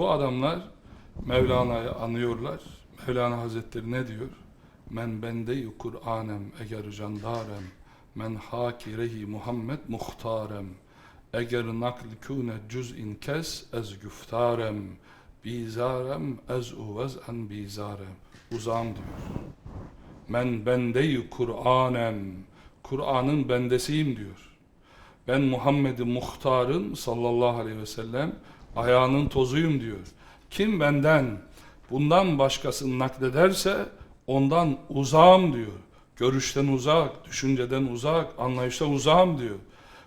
bu adamlar Mevlana'yı anıyorlar. Mevlana Hazretleri ne diyor? Men bendeyi Kur'anem eger candarem men hakirehi Muhammed muhtarem eger nakl kune cüz'in kes ez güftarem bizarem ez uvez en bizarem uzağım diyor. Men bendeyi Kur'anem Kur'an'ın bendesiyim diyor. Ben Muhammed'i muhtarın sallallahu aleyhi ve sellem ayağının tozuyum diyor. Kim benden bundan başkasını naklederse ondan uzağım diyor. Görüşten uzak, düşünceden uzak, anlayıştan uzağım diyor.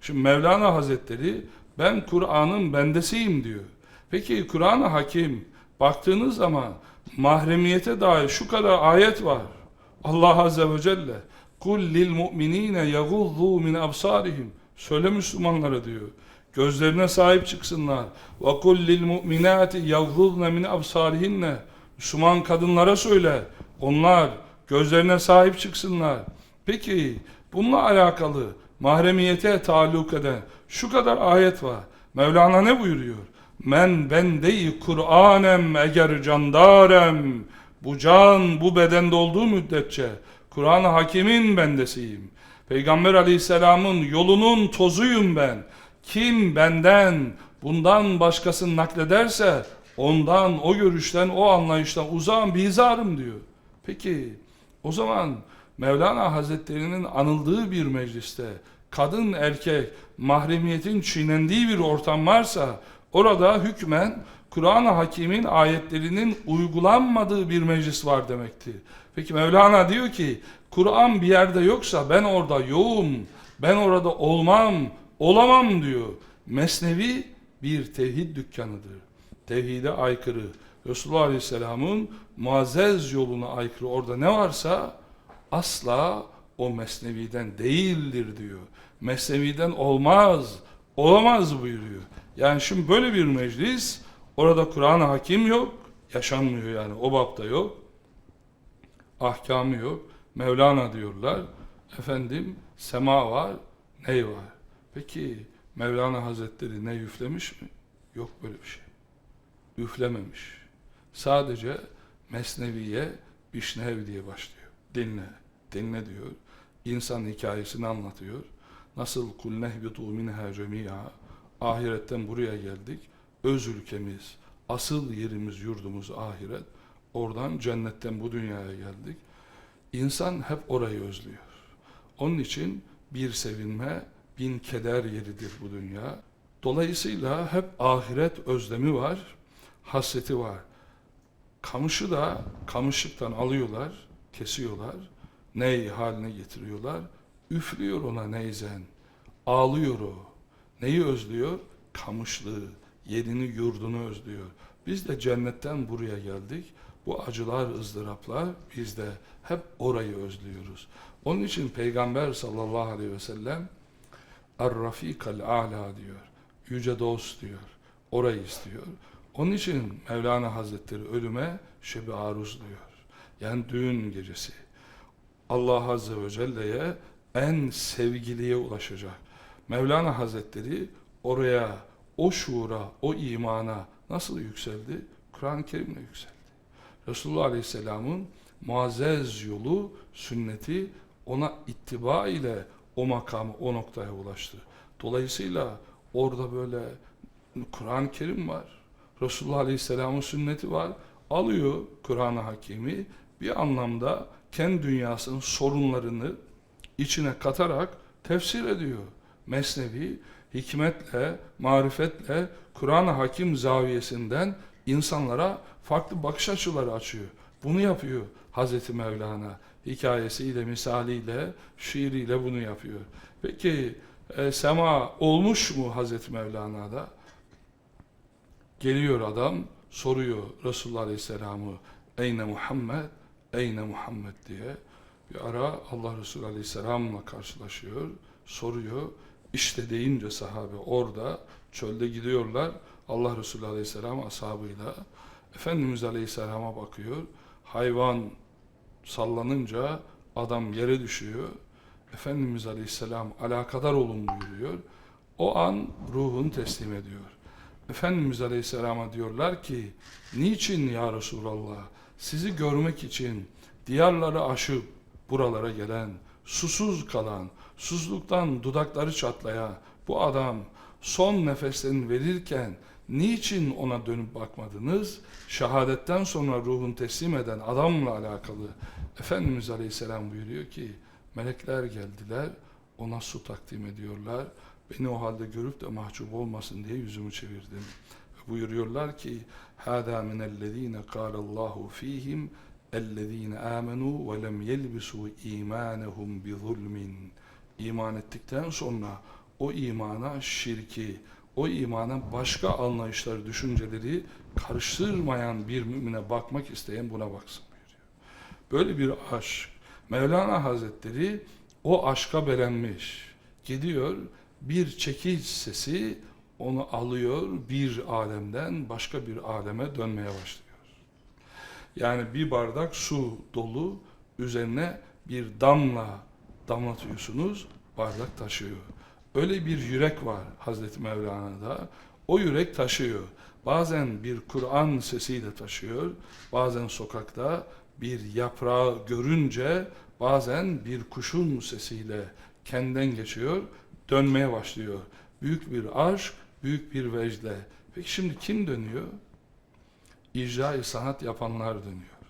Şimdi Mevlana Hazretleri ben Kur'an'ın bendesiyim diyor. Peki Kur'an-ı Hakim baktığınız zaman mahremiyete dair şu kadar ayet var. Allah Azze ve Celle kul lil mu'minine yaguzzu min absarihim söyle Müslümanlara diyor. Gözlerine sahip çıksınlar. Lil mu'minati yagzuzzne min absarihinne Müslüman kadınlara söyle. Onlar gözlerine sahip çıksınlar. Peki bununla alakalı mahremiyete taalluk eden şu kadar ayet var. Mevlana ne buyuruyor? Men bendeyi Kur'anem eger candarem. Bu can bu bedende olduğu müddetçe Kur'an-ı Hakim'in bendesiyim. Peygamber Aleyhisselam'ın yolunun tozuyum ben. Kim benden bundan başkasını naklederse ondan, o görüşten, o anlayıştan uzağım, bizarım diyor. Peki o zaman Mevlana Hazretleri'nin anıldığı bir mecliste kadın erkek mahremiyetin çiğnendiği bir ortam varsa orada hükmen Kur'an-ı Hakim'in ayetlerinin uygulanmadığı bir meclis var demektir. Peki Mevlana diyor ki Kur'an bir yerde yoksa ben orada yoğum, ben orada olmam, olamam diyor. Mesnevi bir tevhid dükkanıdır. Tevhide aykırı. Resulullah Aleyhisselam'ın muazzez yoluna aykırı orada ne varsa asla o mesneviden değildir diyor. Mesneviden olmaz, olamaz buyuruyor. Yani şimdi böyle bir meclis orada Kur'an-ı Hakim yok, yaşanmıyor yani o bapta yok. Ahkamı yok. Mevlana diyorlar. Efendim sema var, ney var. Peki Mevlana Hazretleri ne üflemiş mi? Yok böyle bir şey. Üflememiş. Sadece Mesnevi'ye Bişnev diye başlıyor. Dinle, dinle diyor. İnsan hikayesini anlatıyor. Nasıl kul nehbitu minha cemi'a ahiretten buraya geldik. Öz ülkemiz, asıl yerimiz, yurdumuz ahiret. Oradan cennetten bu dünyaya geldik. İnsan hep orayı özlüyor. Onun için bir sevinme, bin keder yeridir bu dünya. Dolayısıyla hep ahiret özlemi var, hasreti var. Kamışı da kamışlıktan alıyorlar, kesiyorlar, ney haline getiriyorlar. Üflüyor ona neyzen, ağlıyor o. Neyi özlüyor? Kamışlığı, yerini, yurdunu özlüyor. Biz de cennetten buraya geldik. Bu acılar, ızdıraplar biz de hep orayı özlüyoruz. Onun için Peygamber sallallahu aleyhi ve sellem Er-Rafikal A'la diyor. Yüce dost diyor. Orayı istiyor. Onun için Mevlana Hazretleri ölüme şebi aruz diyor. Yani düğün gecesi. Allah Azze ve Celle'ye en sevgiliye ulaşacak. Mevlana Hazretleri oraya, o şuura, o imana nasıl yükseldi? Kur'an-ı Kerim'le yükseldi. Resulullah Aleyhisselam'ın muazzez yolu, sünneti ona ittiba ile o makamı, o noktaya ulaştı. Dolayısıyla orada böyle Kur'an-ı Kerim var. Resulullah Aleyhisselam'ın sünneti var. Alıyor Kur'an-ı Hakimi bir anlamda kendi dünyasının sorunlarını içine katarak tefsir ediyor. Mesnevi hikmetle, marifetle Kur'an-ı Hakim zaviyesinden insanlara farklı bakış açıları açıyor. Bunu yapıyor Hazreti Mevlana. Hikayesiyle, misaliyle, şiiriyle bunu yapıyor. Peki e, sema olmuş mu Hazreti Mevlana'da? Geliyor adam, soruyor Resulullah Aleyhisselam'ı Eyne Muhammed, Eyne Muhammed diye. Bir ara Allah Resulü Aleyhisselam'la karşılaşıyor, soruyor. İşte deyince sahabe orada, çölde gidiyorlar. Allah Resulü Aleyhisselam ashabıyla Efendimiz Aleyhisselam'a bakıyor. Hayvan sallanınca adam yere düşüyor. Efendimiz Aleyhisselam alakadar olun buyuruyor. O an ruhunu teslim ediyor. Efendimiz Aleyhisselam'a diyorlar ki niçin ya Resulallah sizi görmek için diyarları aşıp buralara gelen, susuz kalan, susuzluktan dudakları çatlayan bu adam son nefeslerini verirken niçin ona dönüp bakmadınız? Şehadetten sonra ruhun teslim eden adamla alakalı Efendimiz Aleyhisselam buyuruyor ki melekler geldiler ona su takdim ediyorlar. Beni o halde görüp de mahcup olmasın diye yüzümü çevirdim. Ve buyuruyorlar ki هَذَا مِنَ الَّذ۪ينَ قَالَ اللّٰهُ ف۪يهِمْ اَلَّذ۪ينَ آمَنُوا وَلَمْ يَلْبِسُوا اِيمَانَهُمْ بِظُلْمٍ İman ettikten sonra o imana şirki, o imana başka anlayışları, düşünceleri karıştırmayan bir mümine bakmak isteyen buna baksın buyuruyor. Böyle bir aşk. Mevlana Hazretleri o aşka belenmiş. Gidiyor bir çekiç sesi onu alıyor bir alemden başka bir aleme dönmeye başlıyor. Yani bir bardak su dolu üzerine bir damla damlatıyorsunuz bardak taşıyor. Öyle bir yürek var Hazreti Mevlana'da. O yürek taşıyor. Bazen bir Kur'an sesiyle taşıyor. Bazen sokakta bir yaprağı görünce bazen bir kuşun sesiyle kendinden geçiyor, dönmeye başlıyor. Büyük bir aşk, büyük bir vecde. Peki şimdi kim dönüyor? İcra-i sanat yapanlar dönüyor.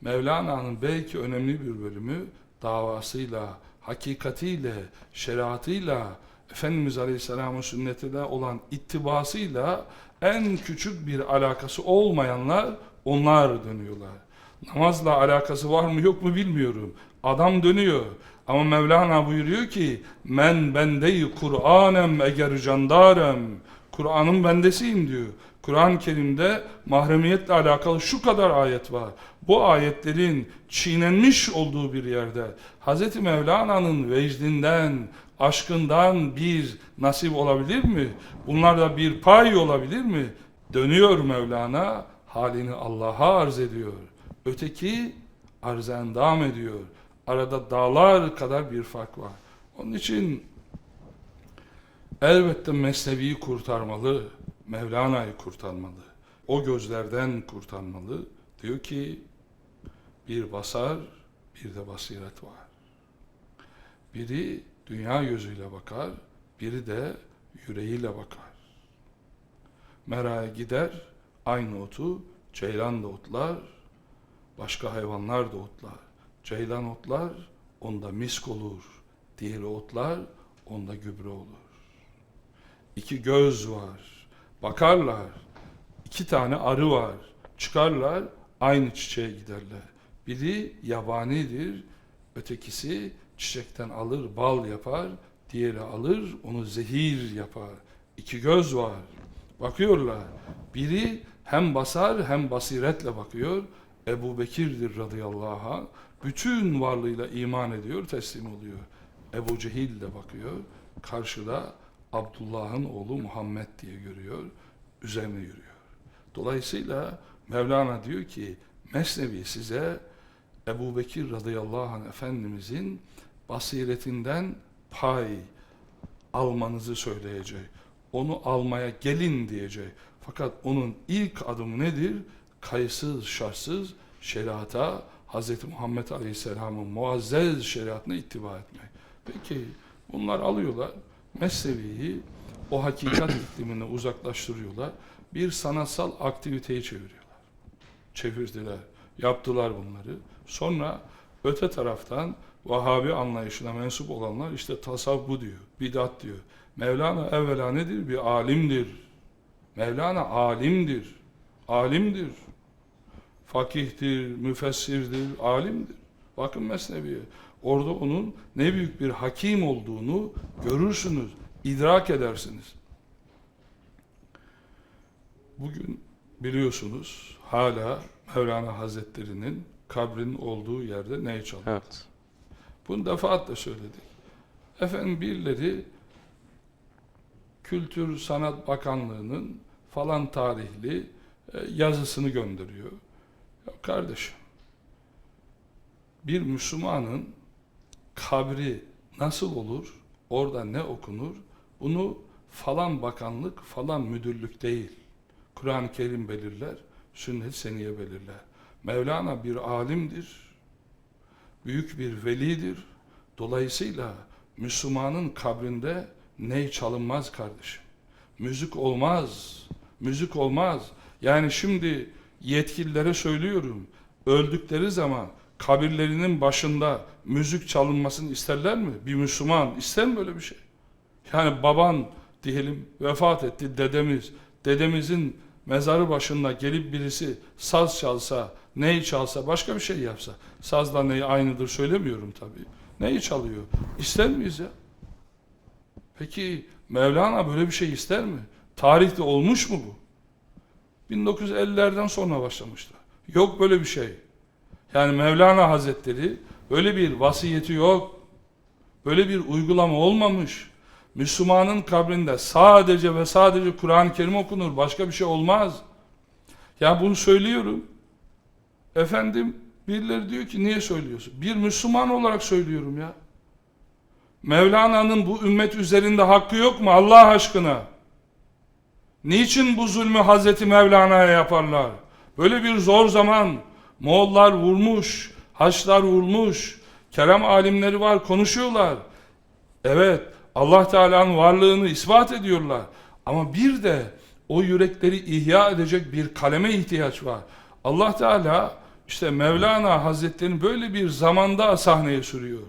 Mevlana'nın belki önemli bir bölümü davasıyla, hakikatiyle, şeriatıyla, Efendimiz Aleyhisselam'ın sünnetine olan ittibasıyla en küçük bir alakası olmayanlar onlar dönüyorlar. Namazla alakası var mı yok mu bilmiyorum. Adam dönüyor. Ama Mevlana buyuruyor ki men bendeyi Kur'anem eger candarem Kur'an'ın bendesiyim diyor. Kur'an-ı Kerim'de mahremiyetle alakalı şu kadar ayet var. Bu ayetlerin çiğnenmiş olduğu bir yerde Hz. Mevlana'nın vecdinden, aşkından bir nasip olabilir mi? Bunlarda bir pay olabilir mi? Dönüyor Mevlana, halini Allah'a arz ediyor. Öteki arz endam ediyor. Arada dağlar kadar bir fark var. Onun için elbette Mesnevi'yi kurtarmalı, Mevlana'yı kurtarmalı. O gözlerden kurtarmalı. Diyor ki bir basar, bir de basiret var. Biri dünya gözüyle bakar, biri de yüreğiyle bakar. Mera'ya gider, aynı otu ceylan da otlar, başka hayvanlar da otlar. Ceylan otlar, onda misk olur. Diğeri otlar, onda gübre olur. İki göz var, bakarlar. İki tane arı var, çıkarlar, aynı çiçeğe giderler. Biri yabanidir, ötekisi çiçekten alır, bal yapar, diğeri alır, onu zehir yapar. İki göz var, bakıyorlar. Biri hem basar hem basiretle bakıyor. Ebu Bekir'dir radıyallahu anh. Bütün varlığıyla iman ediyor, teslim oluyor. Ebu Cehil de bakıyor. Karşıda Abdullah'ın oğlu Muhammed diye görüyor. Üzerine yürüyor. Dolayısıyla Mevlana diyor ki Mesnevi size Ebu Bekir radıyallahu anh Efendimizin basiretinden pay almanızı söyleyecek. Onu almaya gelin diyecek. Fakat onun ilk adımı nedir? Kayıtsız, şartsız şeriata, Hz. Muhammed Aleyhisselam'ın muazzez şeriatına ittiba etmek. Peki bunlar alıyorlar, Mesnevi'yi o hakikat iklimine uzaklaştırıyorlar. Bir sanatsal aktiviteyi çeviriyorlar. Çevirdiler, yaptılar bunları. Sonra öte taraftan Vahabi anlayışına mensup olanlar işte tasavvuf bu diyor, bidat diyor. Mevlana evvela nedir? Bir alimdir. Mevlana alimdir. Alimdir. Fakihtir, müfessirdir, alimdir. Bakın Mesnevi'ye. Orada onun ne büyük bir hakim olduğunu görürsünüz, idrak edersiniz. Bugün biliyorsunuz hala Mevlana Hazretleri'nin kabrinin olduğu yerde ney çalıyor? Evet. Bunu defaatle söyledik. Efendim birileri Kültür Sanat Bakanlığı'nın falan tarihli e, yazısını gönderiyor. Ya kardeşim, bir Müslümanın kabri nasıl olur, orada ne okunur, bunu falan bakanlık, falan müdürlük değil. Kur'an-ı Kerim belirler, sünnet seniye belirler. Mevlana bir alimdir, büyük bir velidir. Dolayısıyla Müslümanın kabrinde ney çalınmaz kardeşim. Müzik olmaz, müzik olmaz. Yani şimdi yetkililere söylüyorum, öldükleri zaman kabirlerinin başında müzik çalınmasını isterler mi? Bir Müslüman ister mi böyle bir şey? Yani baban diyelim vefat etti dedemiz. Dedemizin mezarı başında gelip birisi saz çalsa, neyi çalsa, başka bir şey yapsa. Sazla neyi aynıdır söylemiyorum tabii. Neyi çalıyor? İster miyiz ya? Peki Mevlana böyle bir şey ister mi? Tarihte olmuş mu bu? 1950'lerden sonra başlamışlar. Yok böyle bir şey. Yani Mevlana Hazretleri böyle bir vasiyeti yok. Böyle bir uygulama olmamış. Müslümanın kabrinde sadece ve sadece Kur'an-ı Kerim okunur. Başka bir şey olmaz. Ya bunu söylüyorum. Efendim birileri diyor ki niye söylüyorsun? Bir Müslüman olarak söylüyorum ya. Mevlana'nın bu ümmet üzerinde hakkı yok mu Allah aşkına? Niçin bu zulmü Hazreti Mevlana'ya yaparlar? Böyle bir zor zaman Moğollar vurmuş, Haçlar vurmuş, Kerem alimleri var konuşuyorlar. Evet Allah Teala'nın varlığını ispat ediyorlar. Ama bir de o yürekleri ihya edecek bir kaleme ihtiyaç var. Allah Teala işte Mevlana Hazretleri'ni böyle bir zamanda sahneye sürüyor.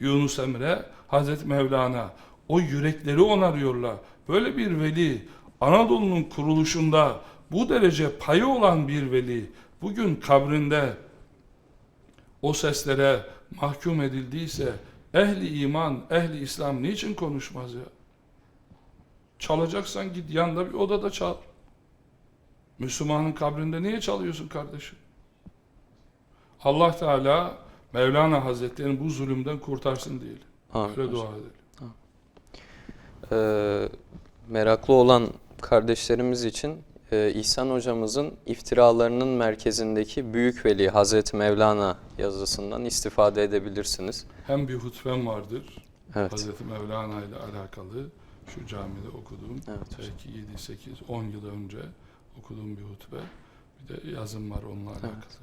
Yunus Emre, Hazreti Mevlana o yürekleri onarıyorlar. Böyle bir veli Anadolu'nun kuruluşunda bu derece payı olan bir veli bugün kabrinde o seslere mahkum edildiyse ehli iman, ehli İslam niçin konuşmaz ya? Çalacaksan git yanında bir odada çal. Müslümanın kabrinde niye çalıyorsun kardeşim? Allah Teala Mevlana Hazretleri'ni bu zulümden kurtarsın diyelim. Amin. Öyle dua edelim. Ee, meraklı olan kardeşlerimiz için e, İhsan hocamızın iftiralarının merkezindeki Büyük Veli Hazreti Mevlana yazısından istifade edebilirsiniz. Hem bir hutbem vardır. Evet. Hazreti Mevlana ile alakalı şu camide okuduğum Evet. belki 7 8 10 yıl önce okuduğum bir hutbe. Bir de yazım var onunla alakalı. Evet.